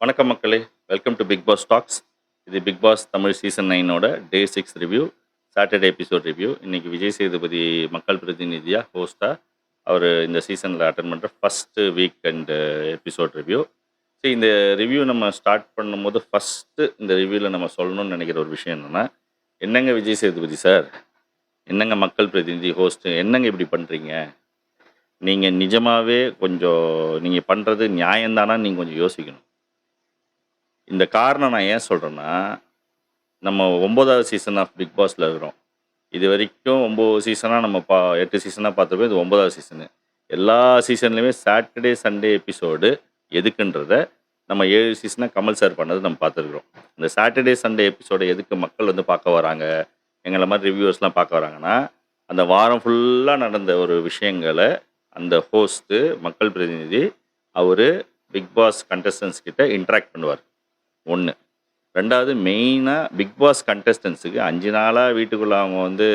வணக்கம் மக்களே. Welcome to Bigg Boss stocks இது Bigg Boss Tamil season நைனோட day six review Saturday episode review இன்றைக்கி விஜய் சேதுபதி மக்கள் பிரதிநிதியாக ஹோஸ்ட்டாக அவர் இந்த சீசனில் அட்டன் பண்ணுற first week and episode review சரி இந்த ரிவ்யூ நம்ம ஸ்டார்ட் பண்ணும்போது ஃபஸ்ட்டு இந்த ரிவ்யூவில் நம்ம சொல்லணும்னு நினைக்கிற ஒரு விஷயம் என்னென்னா என்னங்க விஜய் சேதுபதி சார் என்னங்க மக்கள் பிரதிநிதி ஹோஸ்ட்டு என்னங்க இப்படி பண்ணுறீங்க நீங்கள் நிஜமாகவே கொஞ்சம் நீங்கள் பண்ணுறது நியாயம்தானா? நீங்கள் கொஞ்சம் யோசிக்கணும். இந்த காரணம் நான் ஏன் சொல்கிறேன்னா நம்ம ஒம்போதாவது சீசன் ஆஃப் பிக் பாஸில் இருக்கிறோம். இது வரைக்கும் ஒம்பது சீசனாக நம்ம பா எட்டு சீசனாக பார்த்துருப்போம் இது ஒன்பதாவது சீசனு எல்லா சீசன்லையுமே சாட்டர்டே சண்டே எபிசோடு எதுக்குன்றத நம்ம ஏழு சீசனாக கமல் சார் பண்ணது நம்ம பார்த்துருக்குறோம். இந்த சாட்டர்டே சண்டே எபிசோடை எதுக்கு மக்கள் வந்து பார்க்க வராங்க? எங்களை மாதிரி ரிவ்யூவர்ஸ்லாம் பார்க்க வராங்கன்னா அந்த வாரம் ஃபுல்லாக நடந்த ஒரு விஷயங்களை அந்த ஹோஸ்ட்டு மக்கள் பிரதிநிதி அவர் பிக் பாஸ் கண்டஸ்டன்ஸ் கிட்ட இன்ட்ராக்ட் பண்ணுவார். ஒன்று ரெண்டாவது மெயினாக பிக் பாஸ் கண்டஸ்டன்ஸுக்கு அஞ்சு நாளாக வீட்டுக்குள்ளே அவங்க வந்து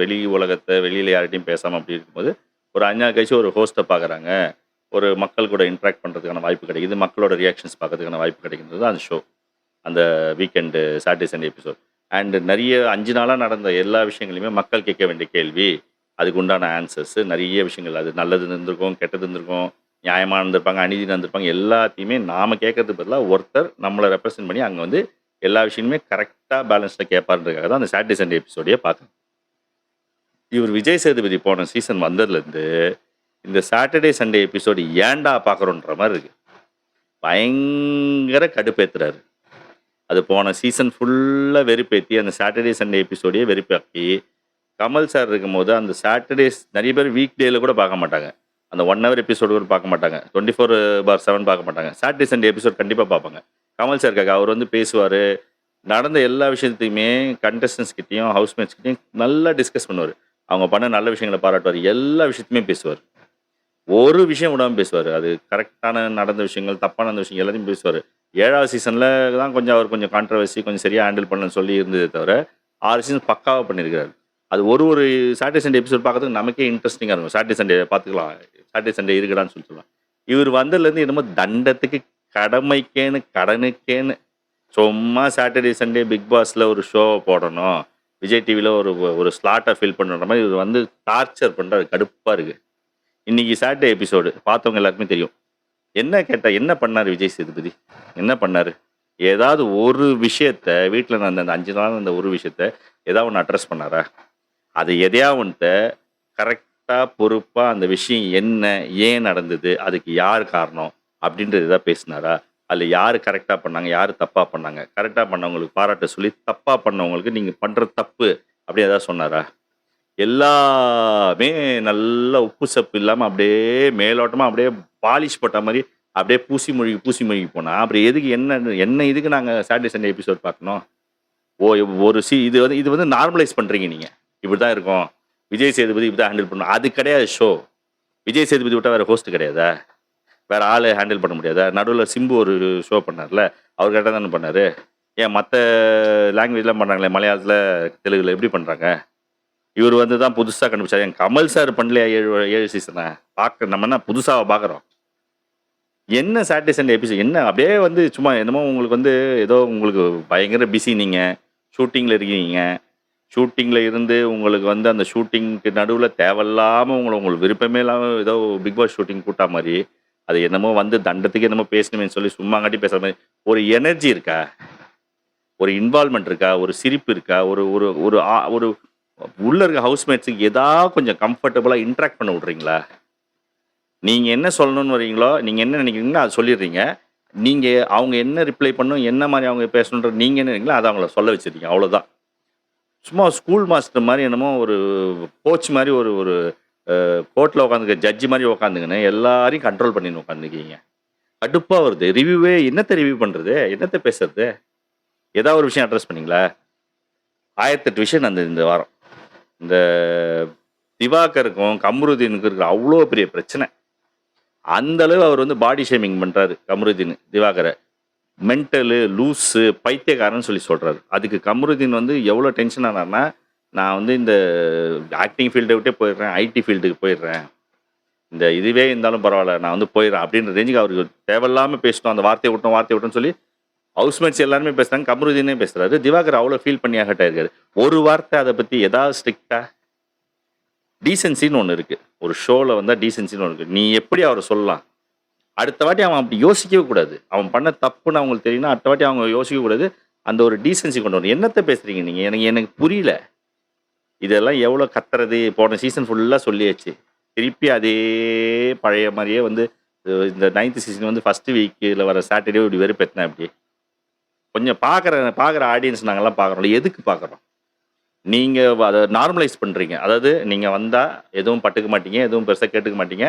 வெளி உலகத்தை வெளியில் யார்கிட்டையும் பேசாமல் அப்படி இருக்கும்போது ஒரு அஞ்சு நாள் கழிச்சு ஒரு ஹோஸ்ட்டை பார்க்குறாங்க ஒரு மக்கள் கூட இன்ட்ராக்ட் பண்ணுறதுக்கான வாய்ப்பு கிடைக்குது. மக்களோட ரியாக்ஷன்ஸ் பார்க்கறதுக்கான வாய்ப்பு கிடைக்கின்றது அந்த ஷோ அந்த weekend Saturday Sunday episode and நிறைய அஞ்சு நாளாக நடந்த எல்லா விஷயங்களையுமே மக்கள் கேட்க வேண்டிய கேள்வி. அதுக்கு உண்டான ஆன்சர்ஸ் நிறைய விஷயங்கள். அது நல்லது இருந்திருக்கும் கெட்டது இருந்திருக்கும். நியாயமாக இருந்திருப்பாங்க அநீதி இருந்திருப்பாங்க எல்லாத்தையுமே நாம் கேட்கறதுக்கு பதிலாக ஒருத்தர் நம்மளை ரெப்ரசென்ட் பண்ணி அங்கே வந்து எல்லா விஷயமுமே கரெக்டாக பேலன்ஸில் கேட்பாருன்றதுக்காக தான் அந்த சாட்டர்டே சண்டே எபிசோடையே பார்க்கணும் இவர் விஜய் சேதுபதி போன சீசன் வந்ததுலேருந்து இந்த சாட்டர்டே சண்டே எபிசோடு ஏன்டா பார்க்குறோன்ற மாதிரி இருக்கு. பயங்கர கடுப்பேத்துறாரு. அது போன சீசன் ஃபுல்லாக வெறுப்பேற்றி அந்த சாட்டர்டே சண்டே எபிசோடையே வெறுப்பாக்கி கமல் சார் இருக்கும்போது அந்த சாட்டர்டேஸ் நிறைய பேர் வீக் டேயில் கூட பார்க்க மாட்டாங்க. அந்த ஒன் ஹவர் எபிசோடு கூட பார்க்க மாட்டாங்க. டுவெண்ட்டி ஃபோர் பார் செவன் பார்க்க மாட்டாங்க. சாட்டர்டே சண்டே எபிசோட் கண்டிப்பாக பார்ப்பாங்க. கமல் சார்க்காக அவர் வந்து பேசுவார். நடந்த எல்லா விஷயத்தையுமே கண்டஸ்டன்ஸ்கிட்டையும் ஹவுஸ்மேட்ஸ்கிட்டையும் நல்லா டிஸ்கஸ் பண்ணுவார். அவங்க பண்ண நல்ல விஷயங்களை பாராட்டுவார். எல்லா விஷயத்தையுமே பேசுவார். ஒரு விஷயம் விடாமல் பேசுவார். அது கரெக்டான நடந்த விஷயங்கள் தப்பான அந்த விஷயங்கள் எல்லாத்தையும் பேசுவார். ஏழாவது சீசனில் தான் கொஞ்சம் அவர் கொஞ்சம் கான்ட்ரவர்சி கொஞ்சம் சரியாக ஹேண்டில் பண்ணணும்னு சொல்லி இருந்ததே தவிர ஆறு சீசன் பக்காவாக பண்ணியிருக்காரு அது ஒரு ஒரு சாட்டர்டே சண்டே எபிசோட் பார்க்கறதுக்கு நமக்கே இன்ட்ரெஸ்டிங்காக இருக்கும். சாட்டர்டே சண்டே பார்த்துக்கலாம். சாட்டர்டே சண்டே இருக்குடான்னு சொல்லி சொல்லலாம் இவர் வந்ததுலேருந்து என்னமோ தண்டத்துக்கு கடமைக்கேன்னு கடனுக்கேன்னு சும்மா சாட்டர்டே சண்டே பிக் பாஸில் ஒரு ஷோவை போடணும். விஜய் டிவியில் ஒரு ஒரு ஸ்லாட்டை ஃபில் பண்ணுற மாதிரி இவர் வந்து டார்ச்சர் பண்ணுறாரு கடுப்பாக இருக்குது இன்றைக்கி சாட்டர்டே எபிசோடு பார்த்தவங்க எல்லாருக்குமே தெரியும். என்ன கேட்டால் என்ன பண்ணார் விஜய் சேதுபதி? என்ன பண்ணார்? ஏதாவது ஒரு விஷயத்த வீட்டில் நான் அந்த அஞ்சு நாள் அந்த ஒரு விஷயத்த ஏதாவது ஒன்று அட்ரஸ் பண்ணாரா? அது எதையா ஒன்றுத்த கரெக்டாக பொறுப்பாக அந்த விஷயம் என்ன ஏன் நடந்தது அதுக்கு யார் காரணம் அப்படின்றது எதாவது பேசினாரா? அதில் யார் கரெக்டாக பண்ணாங்க யார் தப்பாக பண்ணாங்க? கரெக்டாக பண்ணவங்களுக்கு பாராட்ட சொல்லி தப்பாக பண்ணவங்களுக்கு நீங்கள் பண்ணுற தப்பு அப்படி ஏதாவது சொன்னாரா? எல்லாமே நல்ல உப்பு சப்பு இல்லாமல் அப்படியே மேலோட்டமாக அப்படியே பாலிஷ் போட்ட மாதிரி அப்படியே பூசி மொழி பூசி மொழி போனால் அப்புறம் எதுக்கு என்ன என்ன இதுக்கு நாங்கள் சாட்டர்டே சண்டே எபிசோட் பார்க்கணும்? ஓ ஒரு சி இது வந்து இது வந்து நார்மலைஸ் பண்ணுறீங்க நீங்கள் இப்படி தான் இருக்கும். விஜய் சேதுபதி இப்படி தான் ஹேண்டில் பண்ணணும். அது கிடையாது ஷோ விஜய் சேதுபதி விட்டால் வேறு ஹோஸ்ட் கிடையாதா? வேறு ஆள் ஹேண்டில் பண்ண முடியாதா? நடுவில் சிம்பு ஒரு ஷோ பண்ணார்ல. அவர் கரெக்டாக தானே பண்ணார்? ஏன் மற்ற லாங்குவேஜ்லாம் பண்ணுறாங்களே மலையாளத்தில் தெலுங்குல எப்படி பண்ணுறாங்க இவர் வந்து தான் புதுசாக கண்டுபிடிச்சார். என் கமல் சார் பண்ணலையா ஏழு ஏழு சீசனை பார்க்க நம்ம என்ன புதுசாக பார்க்குறோம் என்ன சாட்டர்டே சண்டே எபிசோட் என்ன? அப்படியே வந்து சும்மா என்னமோ உங்களுக்கு வந்து ஏதோ உங்களுக்கு பயங்கர பிஸி நீங்கள் ஷூட்டிங்கில் இருக்கீங்க. ஷூட்டிங்கில் இருந்து உங்களுக்கு வந்து அந்த ஷூட்டிங்க்கு நடுவில் தேவையில்லாமல் உங்களை உங்களுக்கு விருப்பமே இல்லாமல் ஏதோ பிக் பாஸ் ஷூட்டிங் கூட்டா மாதிரி அது என்னமோ வந்து தண்டத்துக்கு என்னமோ பேசணுமே சொல்லி சும்மா காட்டி பேசுகிற மாதிரி ஒரு எனர்ஜி இருக்கா? ஒரு இன்வால்மெண்ட் இருக்கா? ஒரு சிரிப்பு இருக்கா? ஒரு ஒரு ஒரு ஆ- ஒரு உள்ள இருக்க ஹவுஸ்மேட்ஸுக்கு ஏதாவது கொஞ்சம் கம்ஃபர்டபுளாக இன்ட்ராக்ட் பண்ண விட்றீங்களா? நீங்கள் என்ன சொல்லணும்னு வரீங்களோ நீங்கள் என்ன நினைக்கிறீங்களோ அதை சொல்லிடுறீங்க. நீங்கள் அவங்க என்ன ரிப்ளை பண்ணணும் என்ன மாதிரி அவங்க பேசணுன்ற நீங்கள் என்ன நினைக்கிறீங்களோ அதை அவங்கள சொல்ல வச்சிருக்கீங்க. அவ்வளோதான் சும்மா ஸ்கூல் மாஸ்டர் மாதிரி என்னமோ ஒரு கோச் மாதிரி ஒரு ஒரு கோர்ட்டில் உட்காந்துக்க ஜட்ஜி மாதிரி உட்காந்துங்கன்னு எல்லாரையும் கண்ட்ரோல் பண்ணின்னு உட்காந்துருக்கீங்க கடுப்பாக வருது. ரிவ்யூவே என்னத்தை ரிவ்யூ பண்ணுறது என்னத்தை பேசுறது? ஏதாவது ஒரு விஷயம் அட்ரஸ் பண்ணீங்களா? ஆயிரத்தெட்டு விஷயம் அந்த இந்த வாரம். இந்த திவாகருக்கும் கம்ருதீனுக்கும் இருக்கிற அவ்வளோ பெரிய பிரச்சனை. அந்த அளவு அவர் வந்து பாடி ஷேமிங் பண்ணுறாரு கமருதீன் திவாகரை. மென்டலு லூஸு பைத்தியக்காரன்னு சொல்லி சொல்கிறாரு அதுக்கு கமருதீன் வந்து எவ்வளோ டென்ஷன் ஆனார்னா நான் வந்து இந்த ஆக்டிங் ஃபீல்டை விட்டே போயிடுறேன் ஐடி ஃபீல்டுக்கு போயிடுறேன். இந்த இதுவே இருந்தாலும் பரவாயில்ல நான் வந்து போயிடுறேன் அப்படின்ற ரேஞ்சுக்கு அவருக்கு தேவையில்லாமல் பேசணும் அந்த வார்த்தையை விட்டோம் வார்த்தையை விட்டோம்னு சொல்லி ஹவுஸ்மேட்ஸ் எல்லாருமே பேசுகிறாங்க கமருதீனே பேசுகிறாரு திவாகர் அவ்வளோ ஃபீல் பண்ணி ஹர்ட் ஒரு வார்த்தை அதை பற்றி எதாவது ஸ்ட்ரிக்டாக டீசென்சின்னு ஒன்று இருக்குது ஒரு ஷோவில் வந்தால் டீசென்சின்னு ஒன்று இருக்குது நீ எப்படி அவரை சொல்லலாம்? அடுத்த வாட்டி அவன் அப்படி யோசிக்கவே கூடாது. அவன் பண்ண தப்புன்னு அவங்களுக்கு தெரியும்னா அடுத்த வாட்டி அவங்க யோசிக்க கூடாது. அந்த ஒரு டீசன்சி கொண்டு வரணும். என்னத்தை பேசுறீங்க நீங்க? எனக்கு எனக்கு புரியல. இதெல்லாம் எவ்வளோ கத்துறது? போன சீசன் ஃபுல்லாக சொல்லியாச்சு. திருப்பி அதே பழைய மாதிரியே வந்து இந்த நைன்த் சீசன் வந்து ஃபர்ஸ்ட் வீக்கில் வர சாட்டர்டே இப்படி வெறுப்பேத்தினேன் அப்படி கொஞ்சம் பார்க்குற பார்க்குற ஆடியன்ஸ் நாங்கள்லாம் பார்க்குறோம் எதுக்கு பார்க்குறோம் நீங்கள் அதை நார்மலைஸ் பண்ணுறீங்க அதாவது நீங்கள் வந்தால் எதுவும் பட்டுக்க மாட்டீங்க எதுவும் பெருசாக கேட்டுக்க மாட்டீங்க.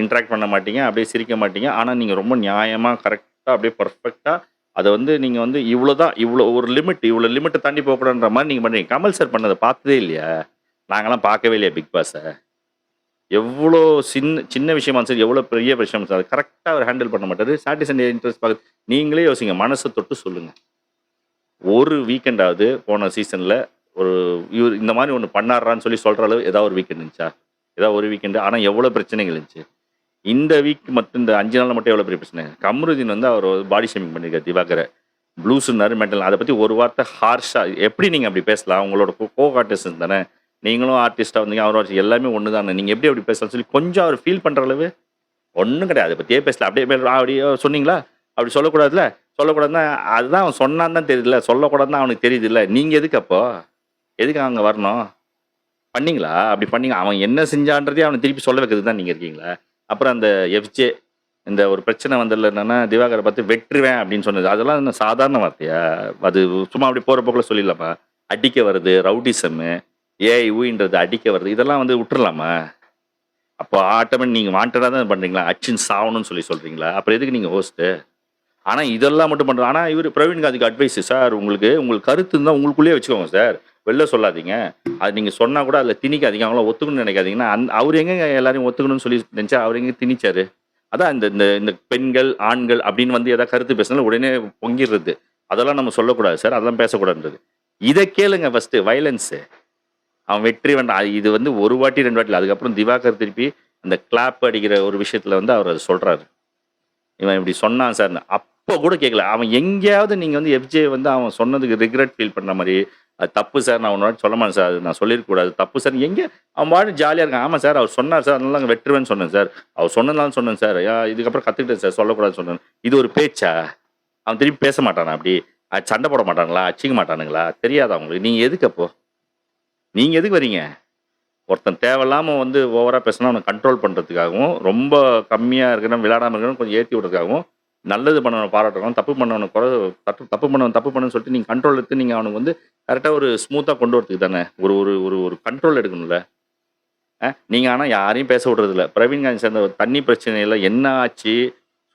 இன்ட்ராக்ட் பண்ண மாட்டீங்க அப்படியே சிரிக்க மாட்டீங்க. ஆனால் நீங்கள் ரொம்ப நியாயமாக கரெக்டாக அப்படியே பர்ஃபெக்டாக அதை வந்து நீங்கள் வந்து இவ்வளோ தான் இவ்வளோ ஒரு லிமிட் இவ்வளோ லிமிட்டை தாண்டி போகக்கூடாதுன்ற மாதிரி நீங்கள் பண்ணுறீங்க கமல் சார் பண்ணதை பார்த்ததே இல்லையா? நாங்களாம் பார்க்கவே இல்லையா பிக் பாஸை எவ்வளோ சின்ன சின்ன விஷயமா சரி எவ்வளோ பெரிய விஷயம் சார் கரெக்டாக அவர் ஹேண்டில் பண்ண மாட்டார். சாட்டிஸ்ஃபை இன்ட்ரெஸ்ட் பார்க்க நீங்களே யோசிங்க மனசை தொட்டு சொல்லுங்கள் ஒரு வீக்கெண்டாவது போன சீசனில் ஒரு இவர் இந்த மாதிரி ஒன்று பண்ணாடுறான்னு சொல்லி சொல்கிற அளவு ஏதாவது ஒரு வீக்கெண்ட் இருந்துச்சா? ஏதாவது ஒரு வீக்கெண்டு ஆனால் எவ்வளோ பிரச்சனைகள் இருந்துச்சு? இந்த வீக் மட்டும் இந்த அஞ்சு நாள் மட்டும் எவ்வளோ பெரிய பிரச்சனை? கமருதீன் வந்து அவர் பாடி ஷேமிங் பண்ணியிருக்காரு திவாகரை. ப்ளூஸ்னாரு மெட்டல் அதை பற்றி ஒரு வார்த்தை ஹார்ஷாக எப்படி நீங்கள் அப்படி பேசலாம்? உங்களோட கோ ஆர்டிஸ்ட் தானே? நீங்களும் ஆர்டிஸ்டாக வந்தீங்க அவரும் எல்லாமே ஒன்று தானே நீங்கள் எப்படி அப்படி பேசலாம் சொல்லி கொஞ்சம் அவர் ஃபீல் பண்ணுற அளவு ஒன்றும் கிடையாது. அதை பற்றியே பேசல. அப்படியே அப்படியே சொன்னீங்களா? அப்படி சொல்லக்கூடாதுல்ல? சொல்லக்கூடாதுன்னா அதுதான் அவன் சொன்னான்னு தான் தெரியல சொல்லக்கூடாதுன்னு அவனுக்கு தெரியுதுல்ல. நீங்கள் எதுக்கு அப்போ? எதுக்கு அங்கே வரணும்? பண்ணிங்களா? அப்படி பண்ணிங்க. அவன் என்ன செஞ்சான்றதே அவனை திருப்பி சொல்ல வைக்கிறது தான் நீங்கள் இருக்கீங்களா? அப்புறம் அந்த எஃப்ஜே இந்த ஒரு பிரச்சனை வந்ததில்ல என்னன்னா திவாகரை பார்த்து வெட்டுருவேன் அப்படின்னு சொன்னது. அதெல்லாம் என்ன சாதாரண வார்த்தையா? அது சும்மா அப்படி போகிற போக்கில் சொல்லிடலாமா? அடிக்க வருது ரவுடிசம்மு ஏஐ ஊயின்றது அடிக்க வருது இதெல்லாம் வந்து விட்டுறலாமா? அப்போ ஆட்டோமேட்டிக் நீங்கள் வாண்டடாக தான் பண்ணுறீங்களா அச்சின் சாவணும்னு சொல்லி சொல்கிறீங்களா அப்புறம் எதுக்கு நீங்கள் ஹோஸ்ட்டு ஆனால் இதெல்லாம் மட்டும் பண்ணுறோம் ஆனால் இவர் பிரவீன் காந்திக்கு அட்வைஸ் சார் உங்களுக்கு உங்களுக்கு கருத்து இருந்தால் உங்களுக்குள்ளேயே வச்சுக்கோங்க சார். வெளில சொல்லாதீங்க. அது நீங்கள் சொன்னால் கூட அதில் திணிக்காதீங்க. அவங்கள ஒத்துக்கணும்னு நினைக்காதீங்கன்னா அந் அவர் எங்க எல்லாரையும் ஒத்துக்கணும்னு சொல்லி நினச்சா அவர் எங்கே திணிச்சாரு? அதான் இந்த இந்த இந்த பெண்கள் ஆண்கள் அப்படின்னு வந்து ஏதாவது கருத்து பேசினாலும் உடனே பொங்கிடுறது. அதெல்லாம் நம்ம சொல்லக்கூடாது சார். அதெல்லாம் பேசக்கூடாதுன்றது. இதை கேளுங்க ஃபஸ்ட்டு வயலன்ஸு அவன் வெற்றி வேண்டாம் இது வந்து ஒரு வாட்டி ரெண்டு வாட்டி அதுக்கப்புறம் திவாகர் திருப்பி அந்த கிளாப் அடிக்கிற ஒரு விஷயத்துல வந்து அவர் அதை சொல்றாரு. இவன் இப்படி சொன்னான் சார். அப்போ கூட கேட்கல அவன் எங்கேயாவது நீங்க வந்து எஃப்ஜே வந்து அவன் சொன்னதுக்கு ரிக்ரெட் ஃபீல் பண்ண மாதிரி அது தப்பு சார் நான் உன்னோட சொல்ல மாட்டேன் சார். நான் சொல்லியிருக்கக்கூடாது தப்பு சார். எங்கே? அவன் பாட்டு ஜாலியாக இருக்கான். ஆமாம் சார் அவர் சொன்னார் சார். அதனால அங்கே வெட்டுருவேன்னு சொன்னேன் சார். அவர் சொன்னதாலும் சொன்னேன் சார். யா இதுக்கப்புறம் கற்றுக்கிட்டேன் சார். சொல்லக்கூடாதுன்னு சொன்னேன். இது ஒரு பேச்சா? அவன் திருப்பி பேச மாட்டானா அப்படி? அது சண்டை போட மாட்டாங்களா அச்சிக்க மாட்டானுங்களா? தெரியாதா அவங்களுக்கு நீங்கள் எதுக்கு அப்போ? நீங்கள் எதுக்கு வரீங்க? ஒருத்தன் தேவையில்லாமல் வந்து ஓவராக பேசினா அவனை கண்ட்ரோல் பண்ணுறதுக்காகவும் ரொம்ப கம்மியாக இருக்கணும் விளையாடாமல் இருக்கணும் கொஞ்சம் ஏற்றி விடுறதுக்காகவும் நல்லது பண்ணவனை பாராட்டணும் தப்பு பண்ணவனை குறை தப்பு தப்பு பண்ணவன் தப்பு பண்ணணும்னு சொல்லிட்டு நீங்கள் கண்ட்ரோல் எடுத்து நீங்கள் அவனுக்கு வந்து கரெக்டாக ஒரு ஸ்மூத்தாக கொண்டு வரதுக்கு தானே? ஒரு ஒரு ஒரு ஒரு கண்ட்ரோல் எடுக்கணும்ல. நீங்கள் ஆனால் யாரையும் பேச விடுறதில்ல பிரவீன் காந்தி சேர்ந்த தண்ணி பிரச்சனையில் என்ன ஆச்சு?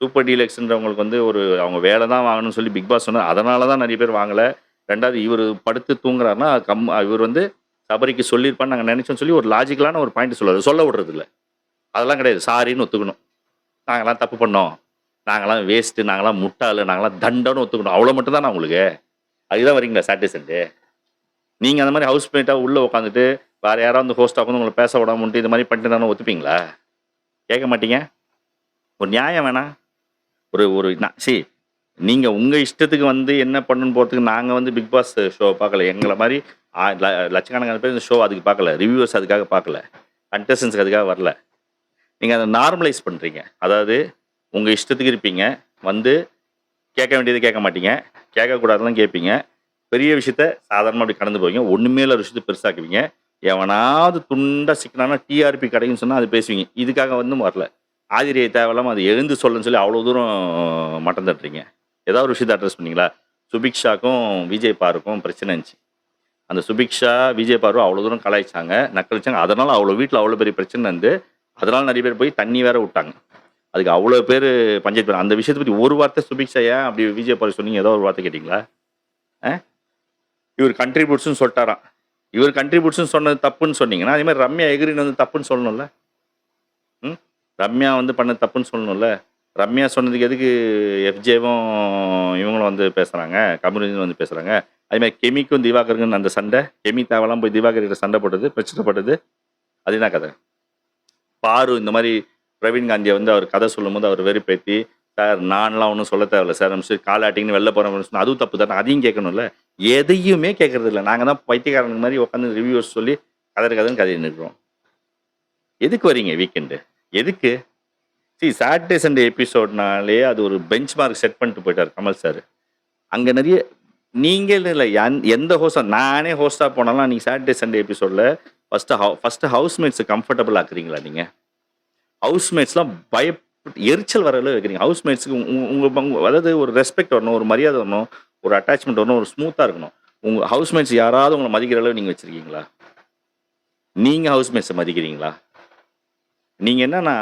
சூப்பர் டீலக்ஸ்ன்றவங்களுக்கு வந்து ஒரு அவங்க வேலை தான் வாங்கணும்னு சொல்லி பிக் பாஸ் சொன்னார். அதனால தான் நிறைய பேர் வாங்கலை. ரெண்டாவது இவர் படுத்து தூங்குறாருன்னா கம் இவர் வந்து சபரிக்கு சொல்லியிருப்பான்னு நாங்கள் நினச்சோன்னு சொல்லி ஒரு லாஜிக்கலான ஒரு பாயிண்ட் சொல்லுவார். சொல்ல விடுறதில்ல அதெல்லாம் கிடையாது. சாரின்னு ஒத்துக்கணும். நாங்களாம் தப்பு பண்ணோம். நாங்களாம் வேஸ்ட்டு நாங்களாம் முட்டாள் நாங்களாம் தண்டன்னு ஒத்துக்கணும். அவ்வளோ மட்டும் தானே உங்களுக்கு? அதுதான் வரீங்களா சாட்டர்டே சண்டே நீங்கள் அந்த மாதிரி ஹவுஸ் மேட்டாக உள்ளே உட்காந்துட்டு வேறு யாராவது வந்து ஹோஸ்ட் ஆகணும் உங்களை பேச விடாமட்டு இது மாதிரி பண்ணிட்டு தானே ஒத்துப்பீங்களா? கேட்க மாட்டீங்க? ஒரு நியாயம் வேணாம் ஒரு ஒரு சி நீங்கள் உங்கள் இஷ்டத்துக்கு வந்து என்ன பண்ணணும்னு போகிறதுக்கு நாங்கள் வந்து பிக் பாஸ் ஷோ பார்க்கல. எங்களை மாதிரி லட்சக்கணக்கான பேர் இந்த ஷோ அதுக்கு பார்க்கல. ரிவ்யூவர்ஸ் அதுக்காக பார்க்கல. கண்டஸ்டன்ஸ்க்கு அதுக்காக வரல. நீங்கள் அதை நார்மலைஸ் பண்ணுறீங்க அதாவது உங்கள் இஷ்டத்துக்கு இருப்பீங்க. வந்து கேட்க வேண்டியது கேட்க மாட்டீங்க. கேட்கக்கூடாதுலாம் கேட்பீங்க. பெரிய விஷயத்த சாதாரணமாக அப்படி கடந்து போவீங்க. ஒன்றுமே இல்லை விஷயத்தை பெருசாக்குவீங்க. எவனாவது துண்டா சிக்கனானா டிஆர்பி கிடைக்குன்னு சொன்னால் அது பேசுவீங்க. இதுக்காக வந்து வரல. ஆதிரியை தேவையில்லாமல் அது எழுந்து சொல்லுன்னு சொல்லி அவ்வளோ தூரம் மட்டம் தட்டுறீங்க. ஏதாவது ஒரு விஷயத்தை அட்ரஸ் பண்ணிங்களா? சுபிக்ஷாக்கும் விஜய் பாருக்கும் பிரச்சனை இருந்துச்சு. அந்த சுபிக்ஷா விஜய் பாரு அவ்வளோ தூரம் கலாய்ச்சாங்க. நக்கலிச்சாங்க அதனால் அவ்வளோ வீட்டில் அவ்வளோ பெரிய பிரச்சனை வந்து அதனால் நிறைய பேர் போய் தண்ணி வேற விட்டாங்க. அதுக்கு அவ்வளோ பேர் பஞ்சாயத்து பண்ண- அந்த விஷயத்தை பற்றி ஒரு வார்த்தை சுபிக்ஷா ஏன் அப்படி விஜய் பாரு சொன்னீங்க? ஏதோ ஒரு வார்த்தை கேட்டிங்களா? ஆ? இவர் கண்ட்ரிபியூட்ஸ்னு சொல்லிட்டாராம். இவர் கண்ட்ரிபியூட்ஸ்னு சொன்னது தப்புன்னு சொன்னீங்கன்னா அதே மாதிரி ரம்யா எகிரின் வந்து தப்புன்னு சொல்லணும்ல. ம்? ரம்யா வந்து பண்ண தப்புன்னு சொல்லணும்ல. ரம்யா சொன்னதுக்கு எதுக்கு எஃப்ஜேவும் இவங்களும் வந்து பேசுகிறாங்க கம்யூனிஸ்ட் வந்து பேசுகிறாங்க அதே மாதிரி கெமிக்கும் திவாகருக்கும் அந்த சண்டை கெமி தேவலாம் போய் திவாகர்கிட்ட சண்டை போட்டது பிரச்சனை போட்டது அது என்ன கதை? பாரு இந்த மாதிரி பிரவீன் காந்தியை வந்து அவர் கதை சொல்லும்போது அவர் வெறுப்பேற்றி சார் நான்லாம் ஒன்றும் சொல்ல தேவையில்ல சார். நம்ம சரி காலாட்டிங்கன்னு வெளில போகிறோம் சொன்னா அதுவும் தப்பு தானே. அதையும் கேட்கணும்ல. எதையுமே கேட்கறது இல்லை. நாங்கள் தான் பைத்தியக்காரனுக்கு மாதிரி உட்காந்து ரிவ்யூஸ் சொல்லி கதை கதைன்னு கதையை நிற்கிறோம் எதுக்கு வரீங்க வீக்கெண்டு எதுக்கு? சி சாட்டர்டே சண்டே எபிசோட்னாலே அது ஒரு பெஞ்ச் மார்க் செட் பண்ணிட்டு போயிட்டார் கமல் சார். அங்கே நிறைய நீங்கள் இல்லை எந்த ஹோஸ்டாக நானே ஹோஸ்டாக போனாலும் நீங்கள் சாட்டர்டே சண்டே எபிசோடில் ஃபஸ்ட்டு ஹவு ஃபஸ்ட்டு ஹவுஸ்மேட்ஸை கம்ஃபர்டபுள் ஆக்குறீங்களா நீங்கள் ஹவுஸ்மேட்ஸ்லாம் பய எரிச்சல் வர அளவு வைக்கிறீங்க. ஹவுஸ்மேட்ஸுக்கு உங்கள் அதாவது ஒரு ரெஸ்பெக்ட் வரணும் ஒரு மரியாதை வரணும் ஒரு அட்டாச்மெண்ட் வரணும் ஒரு ஸ்மூத்தாக இருக்கணும். உங்கள் ஹவுஸ்மேட்ஸ் யாராவது உங்களை மதிக்கிற அளவு நீங்கள் வச்சுருக்கீங்களா? நீங்கள் ஹவுஸ்மேட்ஸை மதிக்கிறீங்களா? நீங்கள் என்னன்னா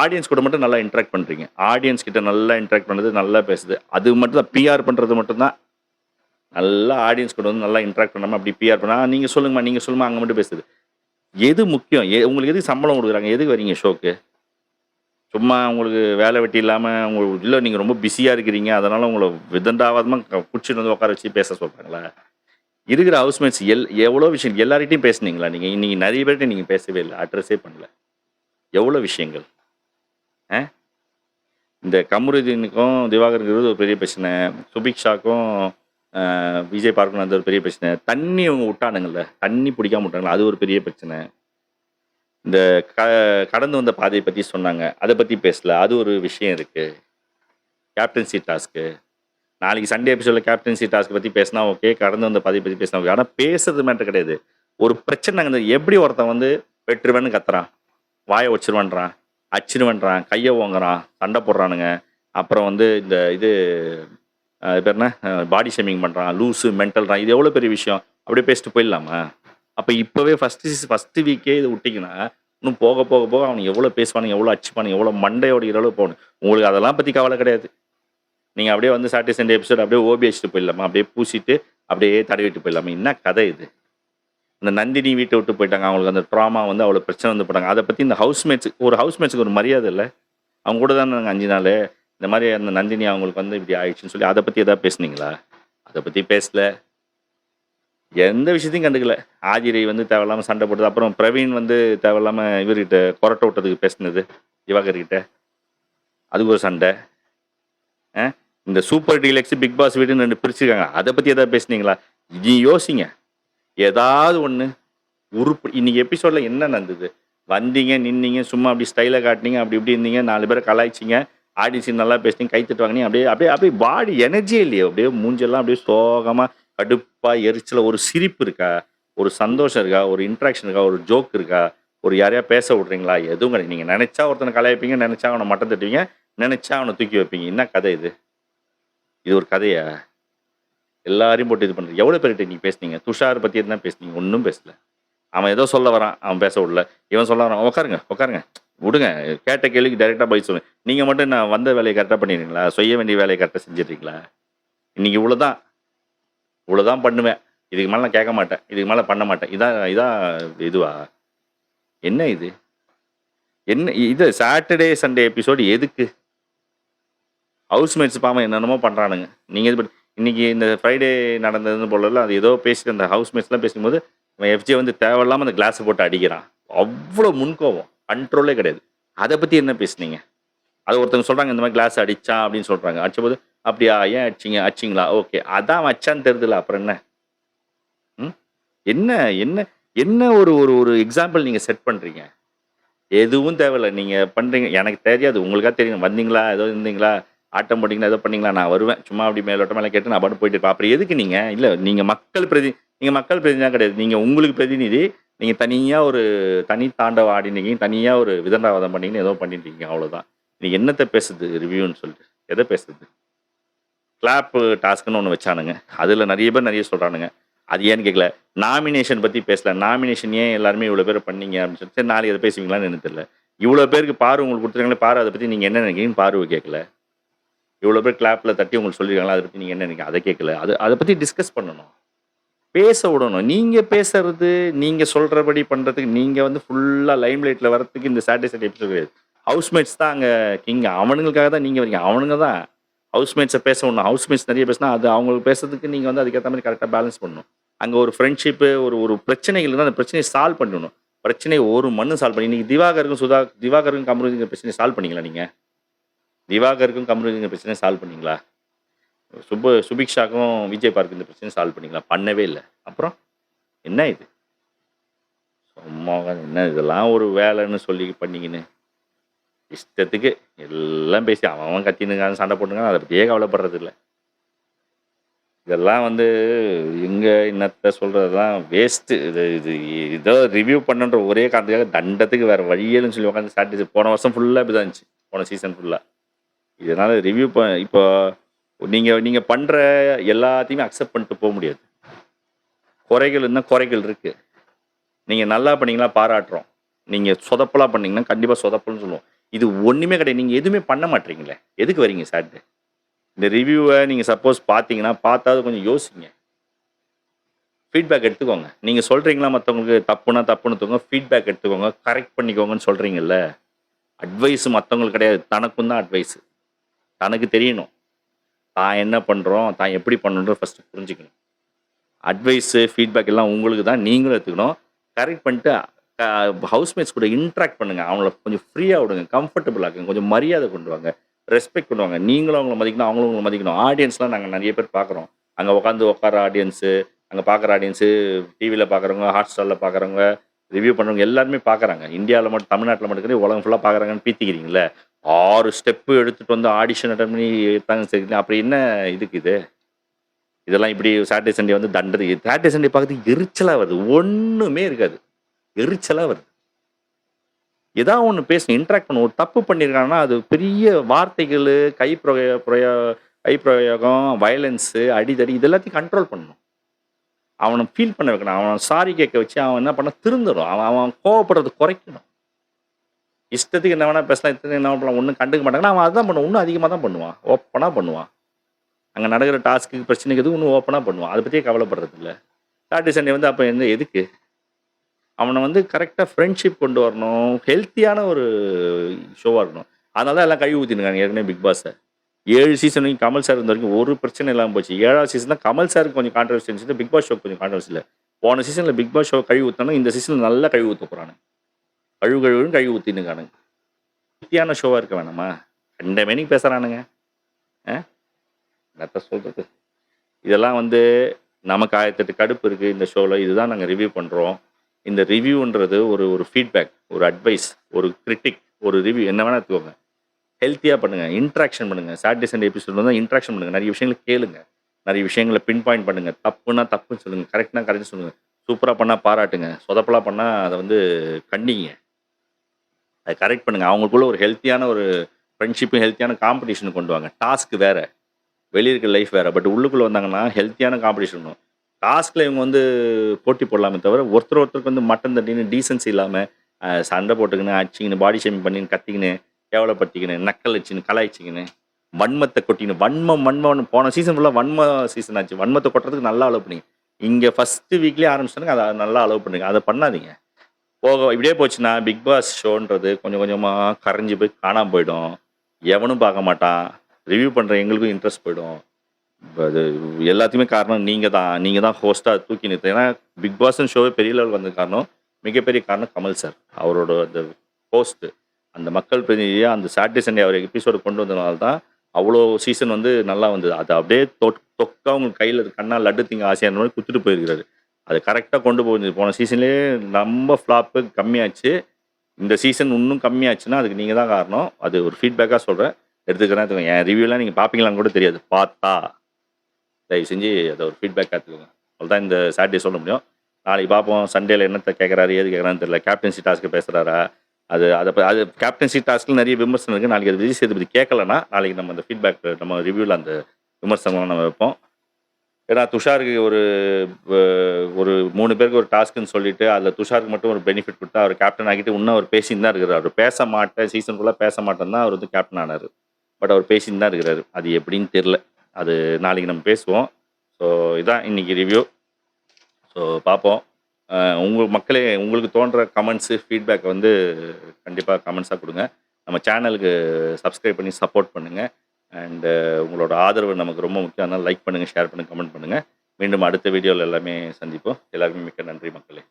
ஆடியன்ஸ் கூட மட்டும் நல்லா இன்ட்ராக்ட் பண்ணுறீங்க ஆடியன்ஸ் கிட்ட நல்லா இன்ட்ராக்ட் பண்ணுறது நல்லா பேசுது. அது மட்டும் தான் பிஆர் பண்ணுறது மட்டும்தான் நல்லா ஆடியன்ஸ் கூட வந்து நல்லா இன்ட்ராக்ட் பண்ணாமல் அப்படி பிஆர் பண்ணால் நீங்கள் சொல்லுங்கம்மா நீங்கள் சொல்லுமா அங்கே மட்டும் பேசுது. எது முக்கியம்? எ உங்களுக்கு எதுக்கு சம்பளம் கொடுக்குறாங்க? எதுக்கு வரீங்க ஷோக்கு? சும்மா உங்களுக்கு வேலை வெட்டி இல்லாமல் உங்களுக்கு இல்லை நீங்கள் ரொம்ப பிஸியாக இருக்கிறீங்க. அதனால் உங்களை விதண்டாவாதமாக குடிச்சிட்டு வந்து உட்கார வச்சு பேச சொல்கிறாங்களா இருக்கிற ஹவுஸ்மேட்ஸ் எல் எவ்வளோ விஷயம் எல்லார்கிட்டையும் பேசுனீங்களா? நீங்கள் இன்றைக்கி நிறைய பேர்கிட்ட நீங்கள் பேசவே இல்லை. அட்ரஸே பண்ணல. எவ்வளோ விஷயங்கள்? ஆ? இந்த கமருதீனுக்கும் திவாகருங்கிறது ஒரு பெரிய பிரச்சனை. சுபிக்ஷாக்கும் விஜய் பார்க்கணும் அது ஒரு பெரிய பிரச்சனை. தண்ணி அவங்க விட்டானுங்கள்ல தண்ணி பிடிக்காம விட்டாங்களா அது ஒரு பெரிய பிரச்சனை. இந்த க கடந்து வந்த பாதையை பற்றி சொன்னாங்க. அதை பற்றி பேசல. அது ஒரு விஷயம் இருக்குது கேப்டன்சி டாஸ்க்கு நாளைக்கு சண்டே எபிசோடில் கேப்டன்சி டாஸ்க் பற்றி பேசினா ஓகே. கடந்து வந்த பாதையை பற்றி பேசினா ஓகே. ஆனால் பேசுறது மேட்டர் கிடையாது. ஒரு பிரச்சனை அங்கே எப்படி ஒருத்தன் வந்து வெற்றுவேன்னு கத்துறான். வாயை வச்சிருவான்றான். அச்சிருவன்றான். கையை ஓங்குறான். சண்டை போடுறானுங்க. அப்புறம் வந்து இந்த இது அஹ், பேர் என்ன பாடி ஷேமிங் பண்ணுறான் லூஸு மென்டல்றான் இது எவ்வளோ பெரிய விஷயம்? அப்படியே பேசிட்டு போயிடலாமா? அப்போ இப்போவே ஃபஸ்ட்டு ஃபஸ்ட்டு வீக்கே இது விட்டிங்கன்னா இன்னும் போக போக போக அவனுக்கு எவ்வளோ பேசுவானுங்க எவ்வளோ அச்சுப்பானுங்க எவ்வளோ மண்டையோட இரவு போகணும் உங்களுக்கு அதெல்லாம் பற்றி கவலை கிடையாது. நீங்கள் அப்படியே வந்து சாட்டர்டே சண்டே எபிசோட் அப்படியே ஓபி அடிச்சுட்டு போயிடலாமா? அப்படியே பூசிட்டு அப்படியே தடவிட்டு போயிடலாமா? என்ன கதை இது? இந்த நந்தினி வீட்டை விட்டு போயிட்டாங்க. அவங்களுக்கு அந்த ட்ராமா வந்து அவ்வளோ பிரச்சனை வந்து போட்டாங்க. அதை பற்றி இந்த ஹவுஸ்மேட்ஸ் ஒரு ஹவுஸ்மேட்ஸுக்கு ஒரு மரியாதை இல்லை. அவங்க கூட தான் நாங்கள் அஞ்சு நாள். இந்த மாதிரி அந்த நந்தினி அவங்களுக்கு வந்து இப்படி ஆயிடுச்சுன்னு சொல்லி அதை பற்றி எதாவது பேசுனீங்களா? அதை பற்றி பேசல. எந்த விஷயத்தையும் கண்டுக்கல. ஆதிரை வந்து தேவையில்லாமல் சண்டை போட்டது அப்புறம் பிரவீன் வந்து தேவையில்லாமல் இவர்கிட்ட கொரட்டை விட்டதுக்கு பேசுனது திவாகர்கிட்ட. அதுக்கு ஒரு சண்டை. ஆ? இந்த சூப்பர் டீலக்ஸ் பிக் பாஸ் வீடுன்னு ரெண்டு பிரிச்சுருக்காங்க. அதை பற்றி எதாவது பேசுனீங்களா? நீ யோசிங்க. ஏதாவது ஒன்று உருப்பு இன்னைக்கு எபிசோடில் என்ன நடந்தது? வந்தீங்க நின்னீங்க சும்மா அப்படி ஸ்டைலை காட்டினீங்க அப்படி இப்படி இருந்தீங்க நாலு பேரை கலாய்ச்சிங்க. ஆடிச்சு நல்லா பேசினீங்க கை தட்டு வாங்கினீங்க அப்படியே அப்படியே அப்படியே பாடி எனர்ஜியே இல்லையே அப்படியே மூஞ்செல்லாம் அப்படியே சோகமாக கடுப்பாக எரிச்சல ஒரு சிரிப்பு இருக்கா? ஒரு சந்தோஷம் இருக்கா? ஒரு இன்ட்ராக்ஷன் இருக்கா? ஒரு ஜோக் இருக்கா? ஒரு யாரையா பேச விட்றீங்களா? எதுவும் கிடையாது. நீங்கள் நினச்சா ஒருத்தனை கலாய்ப்பீங்க நினச்சா அவனை மட்டம் தட்டுவீங்க நினச்சா அவனை தூக்கி வைப்பீங்க. என்ன கதை இது? இது ஒரு கதையா? எல்லாரையும் போட்டு இது பண்ணுறது எவ்வளோ பேர்கிட்ட நீங்கள் பேசுனீங்க? துஷார் பற்றி தான் பேசுனீங்க? ஒன்றும் பேசல. அவன் ஏதோ சொல்ல வரான் அவன் பேச விடல. இவன் சொல்ல வரான் உட்காருங்க உட்காருங்க. விடுங்க கேட்ட கேள்விக்கு டைரெக்டாக பதில் சொல்லுங்க. நீங்கள் மட்டும் நான் வந்த வேலையை கரெக்டாக பண்ணிடுறீங்களா? செய்ய வேண்டிய வேலையை கரெக்டாக செஞ்சிடுறீங்களா? இன்றைக்கி இவ்வளோதான் இவ்வளோதான் பண்ணுவேன். இதுக்கு மேலே நான் கேட்க மாட்டேன். இதுக்கு மேலே பண்ண மாட்டேன். இதான் இதான் இதுவா? என்ன இது? என்ன இது சாட்டர்டே சண்டே எபிசோடு எதுக்கு? ஹவுஸ்மேட்ஸ் பாவம் என்னென்னமோ பண்ணுறானுங்க நீங்கள் இது பண்ணி இன்னைக்கு இந்த ஃப்ரைடே நடந்ததுன்னு போல அது ஏதோ பேசிட்டு அந்த ஹவுஸ்மேட்ஸ்லாம் பேசும்போது அவன் எஃப்ஜே வந்து தேவையில்லாமல் அந்த கிளாஸை போட்டு அடிக்கிறான். அவ்வளோ முன்கோவம் கண்ட்ரோலே கிடையாது. அதை பற்றி என்ன பேசுனீங்க? அது ஒருத்தவங்க சொல்கிறாங்க இந்த மாதிரி கிளாஸ் அடிச்சான் அப்படின்னு சொல்கிறாங்க அடிச்சபோது அப்படியா ஏன் அடிச்சிங்க? அடிச்சிங்களா? ஓகே. அதான் வச்சான்னு தெரியுதுல அப்புறம் என்ன? ம்? என்ன என்ன என்ன ஒரு ஒரு ஒரு எக்ஸாம்பிள் நீங்கள் செட் பண்ணுறீங்க எதுவும் தேவையில்லை. நீங்கள் பண்ணுறீங்க எனக்கு தெரியாது. உங்களுக்காக தெரியும். வந்தீங்களா? ஏதோ இருந்தீங்களா? ஆட்டம் போட்டிங்களா? ஏதோ பண்ணீங்களா? நான் வருவேன். சும்மா அப்படி மேலோட்டம் மேலே கேட்டு நான் பாட்டு போயிட்டு இருப்பேன். அப்புறம் எதுக்கு நீங்கள் இல்லை நீங்கள் மக்கள் பிரதி நீங்கள் மக்கள் பிரதிநிதியாக கிடையாது. நீங்கள் உங்களுக்கு பிரதிநிதி. நீங்கள் தனியாக ஒரு தனி தாண்டவ ஆடினீங்க தனியாக ஒரு விதண்டாவதம் பண்ணீங்கன்னு ஏதோ பண்ணிட்டீங்க அவ்வளோதான் நீ என்னத்தை பேசுது ரிவ்யூன்னு சொல்லிட்டு. எதை பேசுது? கிளாப்பு டாஸ்க்னு ஒன்று வச்சானுங்க. அதில் நிறைய பேர் நிறைய சொல்கிறானுங்க அது ஏன்னு கேட்கல நாமினேஷன் பற்றி பேசல. நாமினேஷன் ஏன் எல்லாருமே இவ்வளோ பேர் பண்ணீங்க அப்படின்னு சொல்லிட்டு சரி நாளைக்கு அதை பேசுவீங்களான்னு எனக்கு தெரியல. இவ்வளோ பேருக்கு பாரு உங்களுக்கு கொடுத்துருக்காங்களே பாரு அதை பற்றி நீங்கள் என்ன நினைக்கிறீங்கன்னு பார்வை கேட்கல இவ்வளோ பேர் கிளாப்பில் தட்டி உங்களுக்கு சொல்லியிருக்காங்களா அதை பற்றி நீங்கள் என்ன நினைக்கிறீங்க? அதை கேட்கல அது அதை பற்றி டிஸ்கஸ் பண்ணணும். பேச விடணும். நீங்கள் பேசுறது நீங்கள் சொல்கிறபடி பண்ணுறதுக்கு நீங்கள் வந்து ஃபுல்லாக லைம் லைட்டில் வரத்துக்கு இந்த சாட்டர்டே சண்டே எபிசோட் கிடையாது. ஹவுஸ்மேட்ஸ் தான் அங்கே கிங் அவனுங்களுக்காக தான் நீங்கள் வரீங்க அவனுங்க தான் ஹவுஸ்மேட்ஸை பேச விடணும். ஹவுஸ்மேட்ஸ் நிறைய பேசினா அது அவங்களுக்கு பேசுறதுக்கு நீங்கள் வந்து அதுக்கேற்ற மாதிரி கரெக்டாக பேலன்ஸ் பண்ணணும். அங்கே ஒரு ஃப்ரெண்ட்ஷிப்பு ஒரு ஒரு பிரச்சனைகள் இருந்தால் அந்த பிரச்சனையை சால்வ் பண்ணணும் பிரச்சனையை ஒரு மண்ணு சால்வ் பண்ணி இன்றைக்கி திவாகருக்கும் சுதா திவாகருக்கும் கமருதிங்கிற பிரச்சனையை சால்வ் பண்ணிங்களா நீங்கள் திவாகருக்கும் கமருதிங்கிற பிரச்சனையை சால்வ் பண்ணீங்களா? சுப சுபிக்ஷாக்கும் விஜய் பார்க்கு இந்த பிரச்சனை சால்வ் பண்ணிக்கலாம். பண்ணவே இல்லை. அப்புறம் என்ன இது? சும்மா என்ன இதெல்லாம் ஒரு வேலைன்னு சொல்லி பண்ணிக்கின்னு. இஷ்டத்துக்கு எல்லாம் பேசி அவன் அவன் கத்தினுங்க சண்டை போட்டுங்க அதை பற்றியே கவலைப்படுறது இல்லை. இதெல்லாம் வந்து எங்கே என்னத்த சொல்கிறதெல்லாம் வேஸ்ட்டு இது இது இதோ ரிவ்யூ பண்ணுன்ற ஒரே காரணத்துக்காக தண்டத்துக்கு வேறு வழியேன்னு சொல்லி உட்காந்து சாட்டிஸ் போன வருஷம் ஃபுல்லாக இப்படி தான் இருந்துச்சு. போன சீசன் ஃபுல்லாக இதனால் ரிவ்யூ ப இப்போ நீங்கள் நீங்கள் பண்ணுற எல்லாத்தையுமே அக்செப்ட் பண்ணிட்டு போக முடியாது. குறைகள் இருந்தால் குறைகள் இருக்குது நீங்கள் நல்லா பண்ணீங்களா பாராட்டுறோம். நீங்கள் சொதப்பலாக பண்ணீங்கன்னா கண்டிப்பாக சொதப்பல்னு சொல்லுவோம். இது ஒன்றுமே கிடையாது. நீங்கள் எதுவுமே பண்ண மாட்டீங்களே. எதுக்கு வரீங்க சாட்டு இந்த ரிவ்யூவை நீங்கள் சப்போஸ் பார்த்தீங்கன்னா பார்த்தாவது கொஞ்சம் யோசிங்க. ஃபீட்பேக் எடுத்துக்கோங்க. நீங்கள் சொல்கிறீங்களா மற்றவங்களுக்கு தப்புனா தப்புன்னு தூங்க ஃபீட்பேக் எடுத்துக்கோங்க. கரெக்ட் பண்ணிக்கோங்கன்னு சொல்கிறீங்கல்ல அட்வைஸ் மற்றவங்களுக்கு கிடையாது. தனக்கும் தான் அட்வைஸ் தனக்கு தெரியணும். தான் என்ன பண்ணுறோம் தான் எப்படி பண்ணணுன்ற ஃபஸ்ட்டு புரிஞ்சுக்கணும். அட்வைஸு ஃபீட்பேக் எல்லாம் உங்களுக்கு தான் நீங்களும் எடுத்துக்கணும். கரெக்ட் பண்ணிட்டு ஹவுஸ்மேட்ஸ் கூட இன்ட்ராக்ட் பண்ணுங்கள் அவங்கள கொஞ்சம் ஃப்ரீயாக விடுங்க கம்ஃபர்டபுள் ஆக்குங்க. கொஞ்சம் மரியாதை கொண்டு வாங்க ரெஸ்பெக்ட் பண்ணுவாங்க நீங்களும் அவங்கள மதிக்கணும் அவங்களும் உங்களை மதிக்கணும். ஆடியன்ஸ்லாம் நாங்கள் நிறைய பேர் பார்க்குறோம் அங்கே உட்காந்து உட்கார ஆடியன்ஸு அங்கே பார்க்குற ஆடியன்ஸு டிவியில் பார்க்குறவங்க ஹாட் ஸ்டாரில் பார்க்குறவங்க ரிவ்யூ பண்ணுறவங்க எல்லாருமே பார்க்குறாங்க இந்தியாவில் மட்டும் தமிழ்நாட்டில் மட்டும் உலகம் ஃபுல்லாக பார்க்குறாங்கன்னு பீத்திக்கிறீங்களே ஆறு ஸ்டெப்பு எடுத்துகிட்டு வந்து ஆடிஷன் அட்டன் பண்ணி எடுத்தாங்க சரி அப்படி என்ன இதுக்கு இது? இதெல்லாம் இப்படி சாட்டர்டே சண்டே வந்து தண்டது. சாட்டர்டே சண்டே பார்க்கறதுக்கு எரிச்சலாக வருது. ஒன்றுமே இருக்காது. எரிச்சலாக வருது. ஏதாவது ஒன்று பேசணும் இன்ட்ராக்ட் பண்ணணும். ஒரு தப்பு பண்ணியிருக்காங்கன்னா அது பெரிய வார்த்தைகள் கை பிரயோ பிரயோ கை பிரயோகம் வயலன்ஸு அடிதடி இது எல்லாத்தையும் கண்ட்ரோல் பண்ணணும். அவனை ஃபீல் பண்ண வைக்கணும். அவனை சாரி கேட்க வச்சு அவன் என்ன பண்ண? திருந்துடும். அவன் அவன் கோவப்படுறது குறைக்கணும். இஷ்டத்துக்கு என்ன வேணால் பேசலாம் இஷ்டத்துக்கு என்ன பண்ணலாம். ஒன்றும் கண்டுக்க மாட்டாங்கன்னா அவன் அதுதான் பண்ணுவான். இன்னும் அதிகமாக தான் பண்ணுவான். ஓப்பனாக பண்ணுவான். அங்கே நடக்கிற டாஸ்க்கு பிரச்சனைக்கு எதுவும் இன்னும் ஓப்பனாக பண்ணுவான். அதை பற்றியே கவலைப்படுறது இல்லை. சாட்டர்டே சண்டே வந்து அப்போ என்ன எதுக்கு? அவனை வந்து கரெக்டாக ஃப்ரெண்ட்ஷிப் கொண்டு வரணும். ஹெல்த்தியான ஒரு ஷோவாக இருக்கணும். அதனால தான் எல்லாம் கழுவி ஊற்றினுக்காங்க ஏற்கனவே பிக் பாஸை ஏழு சீசன் வரைக்கும் கமல் சார் இருந்த வரைக்கும் ஒரு பிரச்சனை இல்லாமல் போச்சு. ஏழாவது சீசன் தான் கமல் சாருக்கு கொஞ்சம் கான்ட்ரவர்சி இருந்துச்சு. பிக் பாஸ் ஷோ கொஞ்சம் கான்ட்ரவர்சி இல்லை. போன சீசனில் பிக் பாஸ் ஷோ கழுவி ஊற்றினா இந்த சீசனில் நல்லா கழுவி ஊற்ற போகிறானு கழுவு கழுவுன்னு கழுவி காணுங்க குத்தியான ஷோவாக இருக்க வேணாமா? ரெண்டு மணிக்கு பேசுகிறானுங்க ஆ? என்னத்த சொல்கிறது இதெல்லாம் வந்து நமக்கு ஆயிரத்தெட்டு கடுப்பு இருக்குது இந்த ஷோவில் இதுதான் நாங்கள் ரிவ்யூ பண்ணுறோம் இந்த ரிவ்யூன்றது ஒரு ஒரு ஃபீட்பேக் ஒரு அட்வைஸ் ஒரு கிரிட்டிக் ஒரு ரிவ்யூ என்ன வேணால் எடுத்துக்கோங்க. ஹெல்த்தியாக பண்ணுங்கள் இன்ட்ராக்ஷன் பண்ணுங்கள் சாட்டர்டே சண்டே எபிசோட் வந்து இன்ட்ராக்ஷன் பண்ணுங்கள் நிறைய விஷயங்களை கேளுங்க. நிறைய விஷயங்களை பின் பாயிண்ட் பண்ணுங்கள் தப்புனா தப்புன்னு சொல்லுங்கள் கரெக்ட்னா கரெக்டாக சொல்லுங்கள் சூப்பராக பண்ணால் பாராட்டுங்க. சொதப்பலாக பண்ணால் அதை வந்து கண்டிங்க. அதை கரெக்ட் பண்ணுங்கள் அவங்களுக்குள்ள ஒரு ஹெல்த்தியான ஒரு ஃப்ரெண்ட்ஷிப்பும் ஹெல்த்தியான காம்படிஷன் கொண்டு வாங்க. டாஸ்க் வேறு. வெளியே இருக்க லைஃப் வேறு. பட் உள்ளுக்குள்ளே வந்தாங்கன்னா ஹெல்த்தியான காம்படிஷன் வேணும் டாஸ்கில் இவங்க வந்து போட்டி போடலாமே தவிர ஒருத்தர் ஒருத்தருக்கு வந்து மட்டன் தட்டின்னு டீசன்சி இல்லாமல் சண்டை போட்டுக்கின்னு அடிச்சிக்கின்னு பாடி ஷேமிங் பண்ணின்னு கத்திக்கின்னு கேவலப்படுத்திக்கின்னு நக்கல் வச்சுன்னு கலாய்ச்சிக்கின்னு வன்மத்தை கொட்டின்னு வன்மம் வன்மம் போன சீசன் ஃபுல்லாக வன்ம சீசன் ஆச்சு. வன்மத்தை கொட்டுறதுக்கு நல்லா அலோவ் பண்ணுங்க. இங்கே ஃபஸ்ட்டு வீக்லேயே ஆரம்பிச்சிட்டாங்க அதை நல்லா அலோவ் பண்ணுங்க. அதை பண்ணாதீங்க. போக இப்படியே போச்சுன்னா பிக் பாஸ் ஷோன்றது கொஞ்சம் கொஞ்சமாக கரைஞ்சி போய் காணாமல் போயிடும். எவனும் பார்க்க மாட்டான். ரிவ்யூ பண்ணுற எங்களுக்கும் இன்ட்ரெஸ்ட் போயிடும். அது எல்லாத்தையுமே காரணம் நீங்கள் தான். நீங்கள் தான் ஹோஸ்ட்டாக தூக்கி நிறுத்த ஏன்னா பிக் பாஸ்ன்னு ஷோவே பெரிய லெவல் வந்த காரணம் மிகப்பெரிய காரணம் கமல் சார் அவரோட அந்த ஹோஸ்ட்டு அந்த மக்கள் பிரதிநிதியாக அந்த சாட்டர்டே சண்டே அவர் எபிசோடு கொண்டு வந்ததுனால தான் அவ்வளோ சீசன் வந்து நல்லா வந்தது. அது அப்படியே தொ- தொக்கா அவங்க கையில் கண்ணா லட்டு திங்க ஆசையான மாதிரி குத்துட்டு போயிருக்கிறாரு. அது கரெக்டாக கொண்டு போகுது போன சீசன்லேயே ரொம்ப ஃப்ளாப்பு கம்மியாச்சு. இந்த சீசன் இன்னும் கம்மியாச்சுன்னா அதுக்கு நீங்கள் தான் காரணம். அது ஒரு ஃபீட்பேக்காக சொல்கிறேன் எடுத்துக்கிறேன் எடுத்துக்கோங்க. என் ரிவ்யூலாம் நீங்கள் பார்ப்பீங்களான்னு கூட தெரியாது. பார்த்தா. தயவு செஞ்சு அதை ஒரு ஃபீட்பேக் எடுத்துக்கோங்க. அவ்வளோதான் இந்த சாட்டர்டே சொல்ல முடியும். நாளைக்கு பார்ப்போம் சண்டேல என்னத்தை கேட்குறாரு ஏது கேட்குறான்னு தெரியல. கேப்டன்சி டாஸ்க்கு பேசுகிறாரா அது அதை அது கேப்டன்சி டாஸ்க்கில் நிறைய விமர்சனம் இருக்குது நாளைக்கு அது விஜய் சேதுபதி கேட்கலன்னா நாளைக்கு நம்ம அந்த ஃபீட்பேக் நம்ம ரிவ்யூவில் அந்த விமர்சனம்லாம் நம்ம வைப்போம். ஏன்னா துஷாருக்கு ஒரு ஒரு மூணு பேருக்கு ஒரு டாஸ்க்குன்னு சொல்லிட்டு அதில் துஷாருக்கு மட்டும் ஒரு பெனிஃபிட் கொடுத்தா அவர் கேப்டன் ஆகிட்டு இன்னும் அவர் பேசின்னு தான் இருக்கிறார் அவர் பேச மாட்டேன் சீசன் ஃபுல்லாக பேச மாட்டேன்னு தான் அவர் வந்து கேப்டன் ஆனார். பட் அவர் பேசின்னு தான் இருக்கிறாரு அது எப்படின்னு தெரில அது நாளைக்கு நம்ம பேசுவோம். ஸோ இதான் இன்னைக்கு ரிவ்யூ ஸோ பார்ப்போம். உங்கள் மக்களே உங்களுக்கு தோன்ற கமெண்ட்ஸு ஃபீட்பேக் வந்து கண்டிப்பாக கமெண்ட்ஸாக கொடுங்க. நம்ம சேனலுக்கு சப்ஸ்கிரைப் பண்ணி சப்போர்ட் பண்ணுங்கள் அண்டு uh, உங்களோட ஆதரவு நமக்கு ரொம்ப முக்கியம். அதனால் லைக் பண்ணுங்கள் ஷேர் பண்ணுங்கள் கமெண்ட் பண்ணுங்கள் மீண்டும் அடுத்த வீடியோவில் எல்லாமே சந்திப்போம். எல்லாருமே மிக்க நன்றி மக்களே.